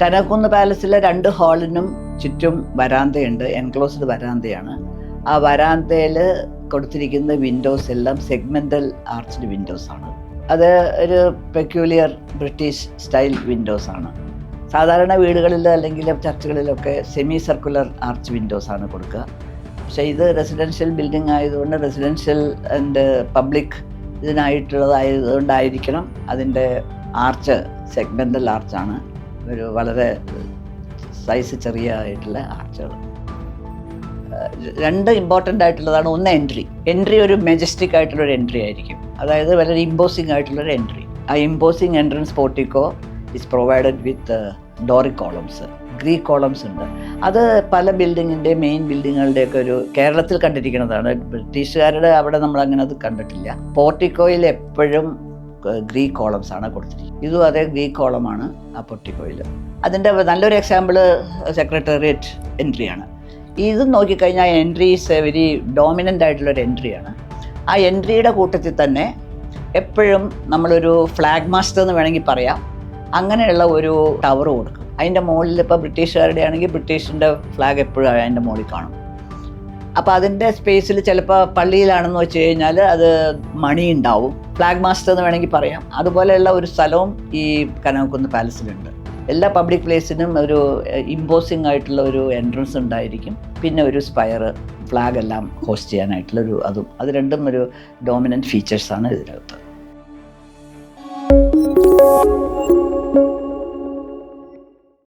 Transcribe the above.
കനകുന്ന് പാലസിലെ രണ്ട് ഹാളിനും ചുറ്റും വരാന്തയുണ്ട് എൻക്ലോസ്ഡ് വരാന്തയാണ്. ആ വരാന്തയിൽ കൊടുത്തിരിക്കുന്ന വിൻഡോസ് എല്ലാം സെഗ്മെന്റൽ ആർച്ച്ഡ് വിൻഡോസ് ആണ്. അത് ഒരു പെക്യൂലിയർ ബ്രിട്ടീഷ് സ്റ്റൈൽ വിൻഡോസ് ആണ്. സാധാരണ വീടുകളിൽ അല്ലെങ്കിൽ ചർച്ചുകളിലൊക്കെ സെമി സർക്കുലർ ആർച്ച് വിൻഡോസ് ആണ് കൊടുക്കുക. പക്ഷേ ഇത് റെസിഡൻഷ്യൽ ബിൽഡിംഗ് ആയതുകൊണ്ട് റെസിഡൻഷ്യൽ ആൻഡ് പബ്ലിക് ഇതിനായിട്ടുള്ളതായതുകൊണ്ടായിരിക്കണം അതിന്റെ ആർച്ച് സെഗ്മെന്റൽ ആർച്ചാണ് ഒരു വളരെ സൈസ് ചെറിയ ആയിട്ടുള്ള ആർച്ചുകൾ രണ്ട് ഇമ്പോർട്ടന്റ് ആയിട്ടുള്ളതാണ് ഒന്ന് എൻട്രി എൻട്രി ഒരു മെജസ്റ്റിക് ആയിട്ടുള്ള ഒരു എൻട്രി ആയിരിക്കും. അതായത് വളരെ ഇമ്പോസിംഗ് ആയിട്ടുള്ള ഒരു എൻട്രി ആ imposing entrance portico is provided with Doric columns Greek columns ഉണ്ട്. അത് പല ബിൽഡിങ്ങിന്റെ മെയിൻ ബിൽഡിങ്ങുകളുടെയൊക്കെ ഒരു കേരളത്തിൽ കണ്ടിരിക്കുന്നതാണ്. ബ്രിട്ടീഷുകാരുടെ അവിടെ നമ്മൾ അങ്ങനെ അത് കണ്ടിട്ടില്ല. പോർട്ടിക്കോയിൽ എപ്പോഴും ഗ്രീക്ക് കോളംസ് ആണ് കൊടുത്തിരിക്കുന്നത്. ഇതും അതേ ഗ്രീക്ക് കോളമാണ് ആ പൊട്ടിക്കോയിൽ അതിന്റെ നല്ലൊരു എക്സാമ്പിൾ സെക്രട്ടേറിയറ്റ് എൻട്രിയാണ് ഇത് നോക്കിക്കഴിഞ്ഞാൽ entry is a very dominant ആയിട്ടുള്ളൊരു എൻട്രിയാണ് ആ എൻട്രിയുടെ കൂട്ടത്തിൽ തന്നെ എപ്പോഴും നമ്മളൊരു ഫ്ലാഗ് മാസ്റ്റർ എന്ന് വേണമെങ്കിൽ പറയാം. അങ്ങനെയുള്ള ഒരു ടവർ കൊടുക്കും. അതിന്റെ മുകളിൽ ഇപ്പോൾ ബ്രിട്ടീഷുകാരുടെ ആണെങ്കിൽ ബ്രിട്ടീഷിന്റെ ഫ്ലാഗ് എപ്പോഴും അതിന്റെ മുകളിൽ കാണും. അപ്പോൾ അതിന്റെ സ്പേസിൽ ചിലപ്പോൾ പള്ളിയിലാണെന്ന് വെച്ച് കഴിഞ്ഞാൽ അത് മണി ഉണ്ടാവും ഫ്ലാഗ് മാസ്റ്റർ എന്ന് വേണമെങ്കിൽ പറയാം. അതുപോലെയുള്ള ഒരു സ്ഥലവും ഈ കനകക്കുന്ന് പാലസിലുണ്ട് എല്ലാ പബ്ലിക് പ്ലേസിനും ഒരു ഇമ്പോസിംഗ് ആയിട്ടുള്ള ഒരു എൻട്രൻസ് ഉണ്ടായിരിക്കും. പിന്നെ ഒരു സ്പയർ ഫ്ലാഗ് എല്ലാം ഹോസ്റ്റ് ചെയ്യാനായിട്ടുള്ള ഒരു അതും. അത് രണ്ടും ഒരു ഡോമിനന്റ് ഫീച്ചേഴ്സാണ് ഇതിനകത്ത്.